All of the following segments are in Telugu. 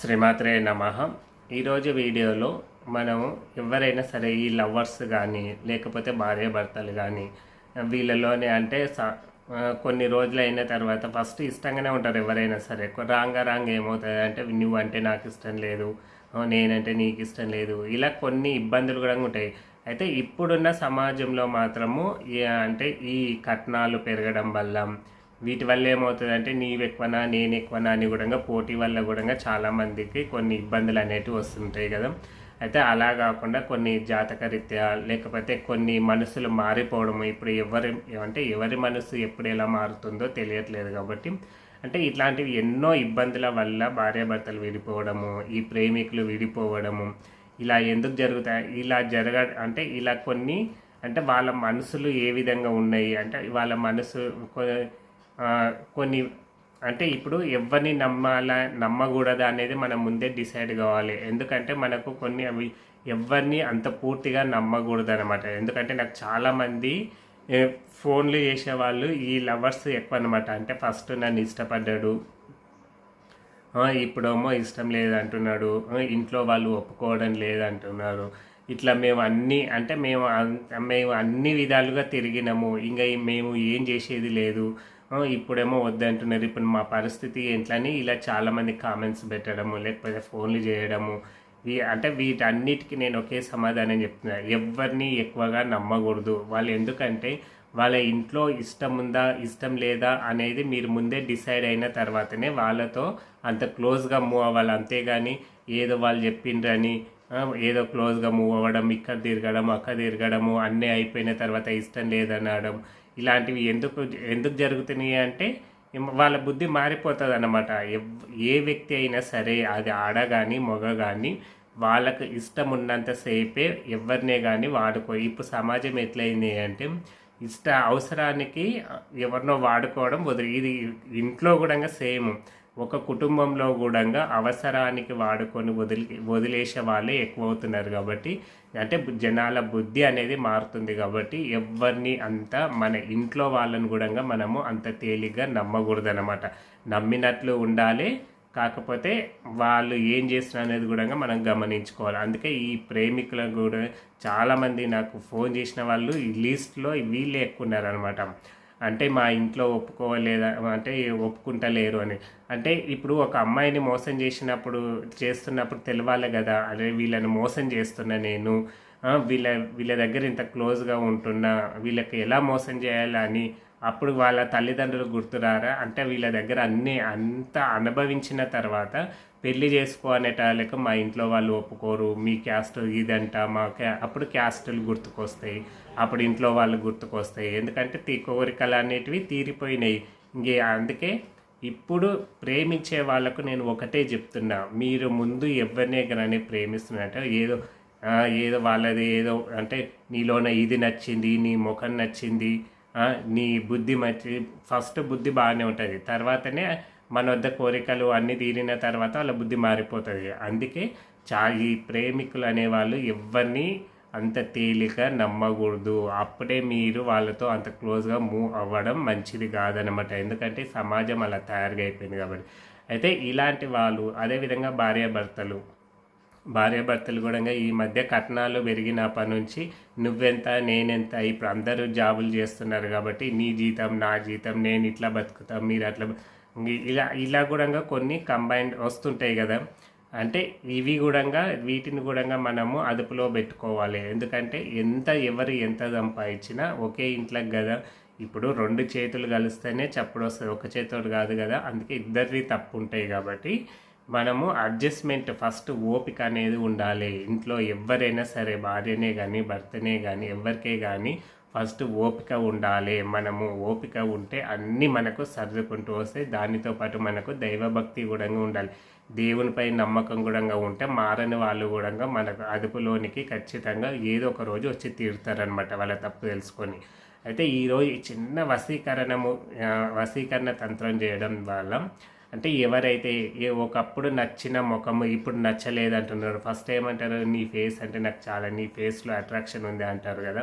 శ్రీమాత్రే నమ. ఈరోజు వీడియోలో మనము ఎవరైనా సరే ఈ లవర్స్ కానీ లేకపోతే భార్యాభర్తలు కానీ వీళ్ళలోనే అంటే కొన్ని రోజులు అయిన తర్వాత ఫస్ట్ ఇష్టంగానే ఉంటారు ఎవరైనా సరే. రాంగా రాంగ్ ఏమవుతుంది అంటే నువ్వు అంటే నాకు ఇష్టం లేదు నేనంటే నీకు ఇష్టం లేదు. ఇలా కొన్ని ఇబ్బందులు కూడా ఉంటాయి. అయితే ఇప్పుడున్న సమాజంలో మాత్రము ఈ- అంటే ఈ కట్నాలు పెరగడం వల్ల వీటి వల్ల ఏమవుతుందంటే నీవెక్కువనా నీవు ఎక్కువనా నేను ఎక్కువనా అని కూడా పోటీ వల్ల కూడా చాలా మందికి కొన్ని ఇబ్బందులు అనేటివి వస్తుంటాయి కదా. అయితే అలా కాకుండా కొన్ని జాతకరీత్యా లేకపోతే కొన్ని మనసులు మారిపోవడము ఇప్పుడు ఎవరి అంటే ఎవరి మనసు ఎప్పుడు ఎలా మారుతుందో తెలియట్లేదు కాబట్టి. అంటే ఇట్లాంటివి ఎన్నో ఇబ్బందుల వల్ల భార్యాభర్తలు విడిపోవడము ఈ ప్రేమికులు విడిపోవడము ఇలా ఎందుకు జరుగుతాయి ఇలా జరగ అంటే ఇలా కొన్ని అంటే వాళ్ళ మనసులు ఏ విధంగా ఉన్నాయి అంటే వాళ్ళ మనసు కొన్ని అంటే ఇప్పుడు ఎవరిని నమ్మాలా నమ్మకూడదా అనేది మనం ముందే డిసైడ్ కావాలి. ఎందుకంటే మనకు కొన్ని అవి ఎవరిని అంత పూర్తిగా నమ్మకూడదు అనమాట ఎందుకంటే నాకు చాలామంది ఫోన్లు చేసేవాళ్ళు ఈ లవర్స్ ఎక్కువ అనమాట అంటే ఫస్ట్ నన్ను ఇష్టపడ్డాడు. ఇప్పుడేమో ఇష్టం లేదంటున్నాడు. ఇంట్లో వాళ్ళు ఒప్పుకోవడం లేదంటున్నారు. ఇట్లా మేము అన్నీ అంటే మేము మేము అన్ని విధాలుగా తిరిగినాము. ఇంకా మేము ఏం చేసేది లేదు. ఇప్పుడేమో వద్దంటున్నారు. ఇప్పుడు మా పరిస్థితి ఏంట్లని ఇలా చాలామంది కామెంట్స్ పెట్టడము లేకపోతే ఫోన్లు చేయడము అంటే వీటన్నిటికీ నేను ఒకే సమాధానం చెప్తున్నా. ఎవరిని ఎక్కువగా నమ్మకూడదు. వాళ్ళు ఎందుకంటే వాళ్ళ ఇంట్లో ఇష్టం ఉందా ఇష్టం లేదా అనేది మీరు ముందే డిసైడ్ అయిన తర్వాతనే వాళ్ళతో అంత క్లోజ్గా మూవ్ అవ్వాలి. అంతేగాని ఏదో వాళ్ళు చెప్పిండ్రని ఏదో క్లోజ్గా మూవ్ అవ్వడం ఇక్కడ తిరగడం అక్కడ తిరగడము అన్నీ అయిపోయిన తర్వాత ఇష్టం లేదనడం ఇలాంటివి ఎందుకు ఎందుకు జరుగుతున్నాయి అంటే వాళ్ళ బుద్ధి మారిపోతుంది అన్నమాట ఎవ్- ఏ వ్యక్తి అయినా సరే అది ఆడ కానీ మగ కానీ వాళ్ళకు ఇష్టం ఉన్నంతసేపే ఎవరినే కానీ వాడుకో ఇప్పుడు సమాజం ఎట్లయింది అంటే ఇష్ట అవసరానికి ఎవరినో వాడుకోవడం వదిలి ఇది ఇంట్లో కూడా సేమ్. ఒక కుటుంబంలో కూడా అవసరానికి వాడుకొని వదిలి వదిలేసే వాళ్ళే ఎక్కువ అవుతున్నారు కాబట్టి అంటే జనాల బుద్ధి అనేది మారుతుంది కాబట్టి ఎవరిని అంత మన ఇంట్లో వాళ్ళని కూడా మనము అంత తేలిగ్గా నమ్మకూడదు అనమాట నమ్మినట్లు ఉండాలి కాకపోతే వాళ్ళు ఏం చేస్తున్నారు అనేది కూడా మనం గమనించుకోవాలి. అందుకే ఈ ప్రేమికులకు కూడా చాలామంది నాకు ఫోన్ చేసిన వాళ్ళు ఈ లిస్ట్లో వీళ్ళే ఎక్కువ ఉన్నారనమాట అంటే మా ఇంట్లో ఒప్పుకోలేదా అంటే ఒప్పుకుంటలేరు అని. అంటే ఇప్పుడు ఒక అమ్మాయిని మోసం చేసినప్పుడు చేస్తున్నప్పుడు తెలవాలి కదా అదే వీళ్ళని మోసం చేస్తున్నా నేను వీళ్ళ వీళ్ళ దగ్గర ఇంత క్లోజ్గా ఉంటున్నా వీళ్ళకి ఎలా మోసం చేయాలని అప్పుడు వాళ్ళ తల్లిదండ్రులు గుర్తురారా? అంటే వీళ్ళ దగ్గర అన్నీ అంత అనుభవించిన తర్వాత పెళ్ళి చేసుకో అనేట లేక మా ఇంట్లో వాళ్ళు ఒప్పుకోరు మీ క్యాస్ట్ ఇదంట మా క్యా అప్పుడు క్యాస్టులు గుర్తుకొస్తాయి అప్పుడు ఇంట్లో వాళ్ళు గుర్తుకొస్తాయి. ఎందుకంటే తీ కోరికలు అనేటివి తీరిపోయినాయి. ఇంకే అందుకే ఇప్పుడు ప్రేమించే వాళ్ళకు నేను ఒకటే చెప్తున్నా. మీరు ముందు ఎవరినే కానీ ప్రేమిస్తున్నట్టు ఏదో ఏదో వాళ్ళది ఏదో అంటే నీలోన ఇది నచ్చింది నీ ముఖం నచ్చింది నీ బుద్ధి మంచి ఫస్ట్ బుద్ధి బాగానే ఉంటుంది. తర్వాతనే మన వద్ద కోరికలు అన్నీ తీరిన తర్వాత వాళ్ళ బుద్ధి మారిపోతుంది. అందుకే చా ఈ ప్రేమికులు అనేవాళ్ళు ఎవరిని అంత తేలిక నమ్మకూడదు. అప్పుడే మీరు వాళ్ళతో అంత క్లోజ్గా మూవ్ అవ్వడం మంచిది కాదనమాట ఎందుకంటే సమాజం అలా తయారుగా అయిపోయింది కాబట్టి. అయితే ఇలాంటి వాళ్ళు అదేవిధంగా భార్యాభర్తలు భార్యాభర్తలు కూడా ఈ మధ్య కట్నాలు పెరిగినప్పటి నుంచి నువ్వెంత నేనెంత ఇప్పుడు అందరూ జాబులు చేస్తున్నారు కాబట్టి నీ జీతం నా జీతం నేను ఇట్లా బతుకుతాం మీరు అట్లా ఇలా ఇలా కూడా కొన్ని కంబైన్డ్ వస్తుంటాయి కదా. అంటే ఇవి కూడా వీటిని కూడా మనము అదుపులో పెట్టుకోవాలి. ఎందుకంటే ఎంత ఎవరు ఎంత సంపాదించినా ఒకే ఇంట్లోకి కదా. ఇప్పుడు రెండు చేతులు కలిస్తేనే చప్పుడు వస్తుంది ఒక చేతుడు కాదు కదా. అందుకే ఇద్దరిది తప్పు ఉంటాయి కాబట్టి మనము అడ్జస్ట్మెంట్ ఫస్ట్ ఓపిక అనేది ఉండాలి. ఇంట్లో ఎవరైనా సరే భార్యనే కానీ భర్తనే కానీ ఎవరికే కానీ ఫస్ట్ ఓపిక ఉండాలి. మనము ఓపిక ఉంటే అన్నీ మనకు సర్దుకుంటూ వస్తాయి దానితో పాటు మనకు దైవభక్తి కూడా ఉండాలి. దేవునిపై నమ్మకం కూడా ఉంటే మారని వాళ్ళు కూడా మనకు అదుపులోనికి ఖచ్చితంగా ఏదో ఒక రోజు వచ్చి తీరుతారనమాట వాళ్ళ తప్పు తెలుసుకొని. అయితే ఈరోజు చిన్న వశీకరణము వసీకరణ వశీకరణ తంత్రం చేయడం వల్ల అంటే ఎవరైతే ఏ ఒకప్పుడు నచ్చిన ముఖము ఇప్పుడు నచ్చలేదు అంటున్నారు ఫస్ట్ ఏమంటారు? నీ ఫేస్ అంటే నాకు చాలా నీ ఫేస్లో అట్రాక్షన్ ఉంది అంటారు కదా.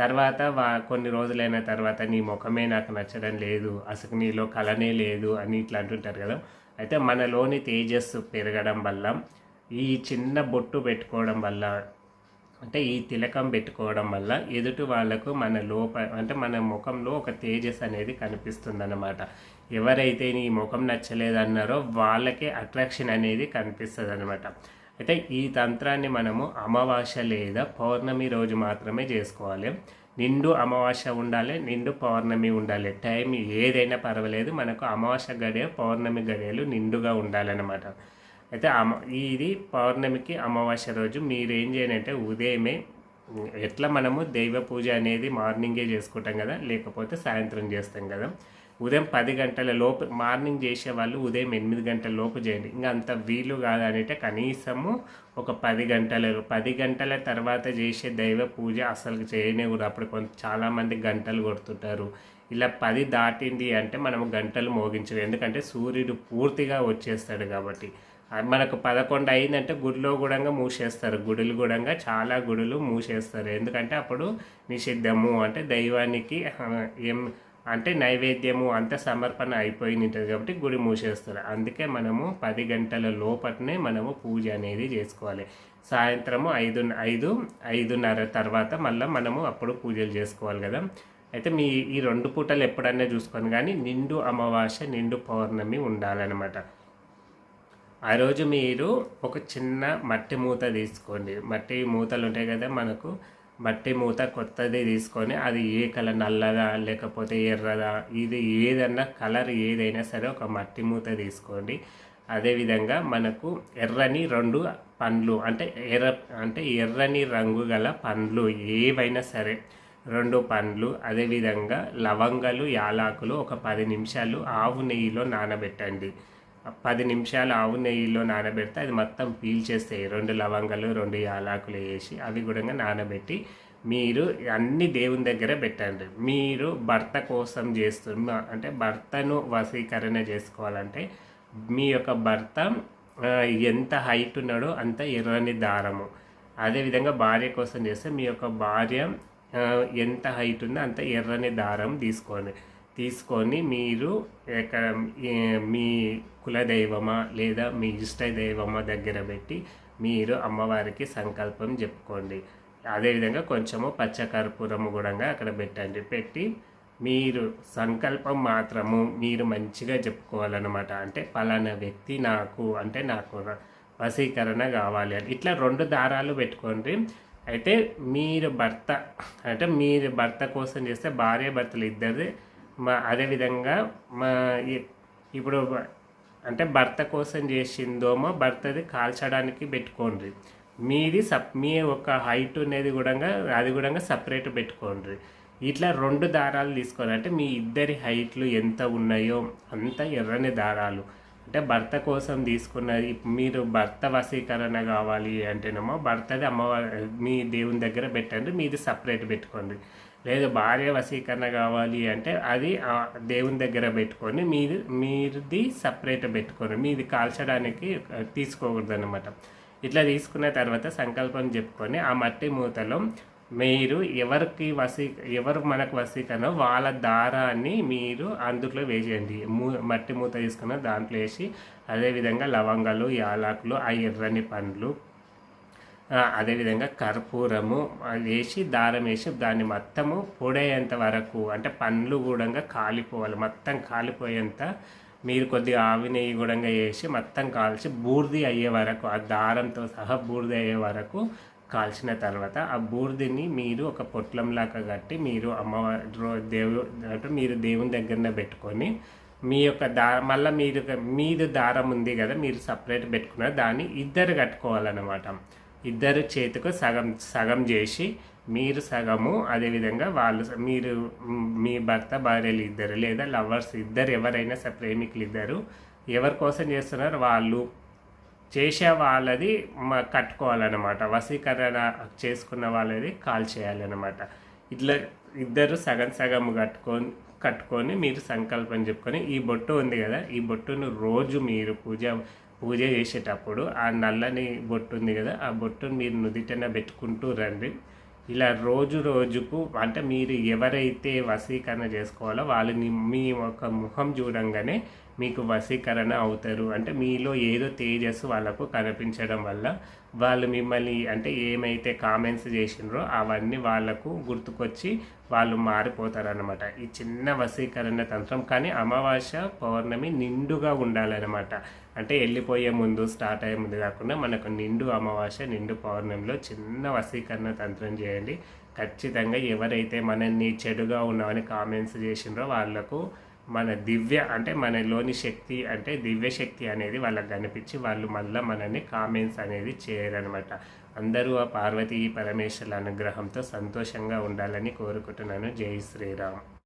తర్వాత వా కొన్ని రోజులైన తర్వాత నీ ముఖమే నాకు నచ్చడం లేదు అసలు నీలో కళనే లేదు అని ఇట్లా అంటుంటారు కదా. అయితే మనలోని తేజస్సు పెరగడం వల్ల ఈ చిన్న బొట్టు పెట్టుకోవడం వల్ల అంటే ఈ తిలకం పెట్టుకోవడం వల్ల ఎదుటి వాళ్ళకు మన లోప అంటే మన ముఖంలో ఒక తేజస్ అనేది కనిపిస్తుంది అన్నమాట ఎవరైతే ఈ ముఖం నచ్చలేదన్నారో వాళ్ళకే అట్రాక్షన్ అనేది కనిపిస్తుంది అనమాట అయితే ఈ తంత్రాన్ని మనము అమావాస్య లేదా పౌర్ణమి రోజు మాత్రమే చేసుకోవాలి. నిండు అమావాస్య ఉండాలి నిండు పౌర్ణమి ఉండాలి. టైం ఏదైనా పర్వాలేదు మనకు అమావాస్య గడియ పౌర్ణమి గడియలు నిండుగా ఉండాలన్నమాట. అయితే అమ ఇది పౌర్ణమికి అమావాస్య రోజు మీరు ఏం చేయాలంటే ఉదయమే ఎట్లా మనము దైవ పూజ అనేది మార్నింగే చేసుకుంటాం కదా లేకపోతే సాయంత్రం చేస్తాం కదా. ఉదయం పది గంటల లోపు మార్నింగ్ చేసే వాళ్ళు ఉదయం ఎనిమిది గంటల లోపు చేయండి. ఇంకా అంత వీలు కాదనంటే కనీసము ఒక పది గంటల పది గంటల తర్వాత చేసే దైవ పూజ అసలు చేయనే కూడా అప్పుడు కొంత చాలామంది గంటలు కొడుతుంటారు. ఇలా పది దాటింది అంటే మనము గంటలు మోగించరు ఎందుకంటే సూర్యుడు పూర్తిగా వచ్చేస్తాడు కాబట్టి. మనకు పదకొండు అయిందంటే గుడిలో కూడా మూసేస్తారు. గుడులు కూడా చాలా గుడులు మూసేస్తారు. ఎందుకంటే అప్పుడు నిషిద్ధము అంటే దైవానికి ఏం అంటే నైవేద్యము అంత సమర్పణ అయిపోయి ఉంటుంది కాబట్టి గుడి మూసేస్తారు. అందుకే మనము పది గంటల లోపటనే మనము పూజ అనేది చేసుకోవాలి. సాయంత్రము ఐదు ఐదు ఐదున్నర తర్వాత మళ్ళీ మనము అప్పుడు పూజలు చేసుకోవాలి కదా. అయితే మీ ఈ రెండు పూటలు ఎప్పుడన్నా చూసుకొని కానీ నిండు అమావాస్య నిండు పౌర్ణమి ఉండాలన్నమాట. ఆ రోజు మీరు ఒక చిన్న మట్టి మూత తీసుకోండి. మట్టి మూతలు ఉంటాయి కదా మనకు. మట్టి మూత కొత్తది తీసుకొని అది ఏ కలర్ నల్లదా లేకపోతే ఎర్రదా ఇది ఏదన్నా కలర్ ఏదైనా సరే ఒక మట్టి మూత తీసుకోండి. అదేవిధంగా మనకు ఎర్రని రెండు పండ్లు అంటే ఎర్ర అంటే ఎర్రని రంగు గల పండ్లు ఏవైనా సరే రెండు పండ్లు అదేవిధంగా లవంగాలు యాలాకులు ఒక పది నిమిషాలు ఆవు నెయ్యిలో నానబెట్టండి. పది నిమిషాలు ఆవు నెయ్యిలో నానబెడితే అది మొత్తం పీల్ చేస్తాయి రెండు లవంగాలు రెండు యాలాకులు వేసి అవి కూడా నానబెట్టి మీరు అన్ని దేవుని దగ్గర పెట్టండి. మీరు భర్త కోసం చేస్తున్న అంటే భర్తను వశీకరణ చేసుకోవాలంటే మీ యొక్క భర్త ఎంత హైట్ ఉన్నాడో అంత ఎర్రని దారము. అదేవిధంగా భార్య కోసం చేస్తే మీ యొక్క భార్య ఎంత హైట్ ఉందో అంత ఎర్రని దారం తీసుకోండి. తీసుకొని మీరు మీ కులదైవమా లేదా మీ ఇష్ట దైవమా దగ్గర పెట్టి మీరు అమ్మవారికి సంకల్పం చెప్పుకోండి. అదేవిధంగా కొంచెము పచ్చకర్పూరము కూడా అక్కడ పెట్టండి. పెట్టి మీరు సంకల్పం మాత్రము మీరు మంచిగా చెప్పుకోవాలన్నమాట. అంటే పలానా వ్యక్తి నాకు అంటే నాకు వశీకరణ కావాలి అని. ఇట్లా రెండు దారాలు పెట్టుకోండి. అయితే మీరు భర్త అంటే మీరు భర్త కోసం చేస్తే భార్య భర్తలు ఇద్దరిది మా అదేవిధంగా మా ఇప్పుడు అంటే భర్త కోసం చేసిందోమో భర్తది కాల్చడానికి పెట్టుకోండి మీది సప్ మీ ఒక హైట్ అనేది కూడా అది కూడా సపరేట్ పెట్టుకోండి ఇట్లా రెండు దారాలు తీసుకోవాలి. అంటే మీ ఇద్దరి హైట్లు ఎంత ఉన్నాయో అంత ఎర్రని దారాలు. అంటే భర్త కోసం తీసుకున్నది మీరు భర్త వశీకరణ కావాలి అంటేనేమో భర్తది అమ్మవారి మీ దేవుని దగ్గర పెట్టండి మీది సపరేట్ పెట్టుకోండి. లేదు భార్య వశీకరణ కావాలి అంటే అది దేవుని దగ్గర పెట్టుకొని మీరు మీది సపరేట్ పెట్టుకొని మీది కాల్చడానికి తీసుకోకూడదు అనమాట ఇట్లా తీసుకున్న తర్వాత సంకల్పం చెప్పుకొని ఆ మట్టి మూతలో మీరు ఎవరికి వసీ ఎవరు మనకు వసీకరణ వాళ్ళ దారాన్ని మీరు అందులో వేసేయండి. మూ మట్టి మూత తీసుకున్న దాంట్లో వేసి అదేవిధంగా లవంగాలు యాలకులు ఆ ఎర్రని పండ్లు అదేవిధంగా కర్పూరము వేసి దారం వేసి దాన్ని మొత్తము పొడేంత వరకు అంటే పండ్లు కూడా కాలిపోవాలి. మొత్తం కాలిపోయేంత మీరు కొద్దిగా ఆవి నెయ్యి కూడా వేసి మొత్తం కాల్చి బూర్ది అయ్యే వరకు ఆ దారంతో సహా బూర్ది అయ్యే వరకు కాల్చిన తర్వాత ఆ బూర్దిని మీరు ఒక పొట్లంలాగా కట్టి మీరు అమ్మవారి దేవు అంటే మీరు దేవుని దగ్గరనే పెట్టుకొని మీ యొక్క దా మళ్ళీ మీరు మీది దారం ఉంది కదా మీరు సపరేట్ పెట్టుకున్న దాన్ని ఇద్దరు కట్టుకోవాలన్నమాట. ఇద్దరు చేతికి సగం సగం చేసి మీరు సగము అదేవిధంగా వాళ్ళు మీరు మీ భర్త భార్యలు ఇద్దరు లేదా లవర్స్ ఇద్దరు ఎవరైనా సరే ప్రేమికులు ఇద్దరు ఎవరి కోసం చేస్తున్నారు వాళ్ళు చేసే వాళ్ళది మా కట్టుకోవాలన్నమాట. వశీకరణ చేసుకున్న వాళ్ళది కాల్ చేయాలన్నమాట. ఇట్లా ఇద్దరు సగం సగం కట్టుకొని కట్టుకొని మీరు సంకల్పం చెప్పుకొని ఈ బొట్టు ఉంది కదా ఈ బొట్టును రోజు మీరు పూజ పూజ చేసేటప్పుడు ఆ నల్లని బొట్టు ఉంది కదా ఆ బొట్టును మీరు నుదిటన పెట్టుకుంటూ రండి. ఇలా రోజు రోజుకు అంటే మీరు ఎవరైతే వశీకరణ చేసుకోవాలో వాళ్ళని మీ ఒక ముఖం చూడంగానే మీకు వశీకరణ అవుతారు. అంటే మీలో ఏదో తేజస్సు వాళ్ళకు కనిపించడం వల్ల వాళ్ళు మిమ్మల్ని అంటే ఏమైతే కామెంట్స్ చేసినారో అవన్నీ వాళ్ళకు గుర్తుకొచ్చి వాళ్ళు మారిపోతారనమాట ఈ చిన్న వశీకరణ తంత్రం కానీ అమావాస్య పౌర్ణమి నిండుగా ఉండాలన్నమాట. అంటే వెళ్ళిపోయే ముందు స్టార్ట్ అయ్యే ముందు కాకుండా మనకు నిండు అమావాస్య నిండు పౌర్ణమిలో చిన్న వశీకరణ తంత్రం చేయండి. ఖచ్చితంగా ఎవరైతే మనల్ని చెడుగా ఉన్నామని కామెంట్స్ చేసిండ్రో వాళ్ళకు మన దివ్య అంటే మనలోని శక్తి అంటే దివ్య శక్తి అనేది వాళ్ళకి కనిపించి వాళ్ళు మళ్ళీ మనల్ని కామెంట్స్ అనేది చేయరనమాట అందరూ ఆ పార్వతీ పరమేశ్వరుల అనుగ్రహంతో సంతోషంగా ఉండాలని కోరుకుంటున్నాను. జై శ్రీరామ్.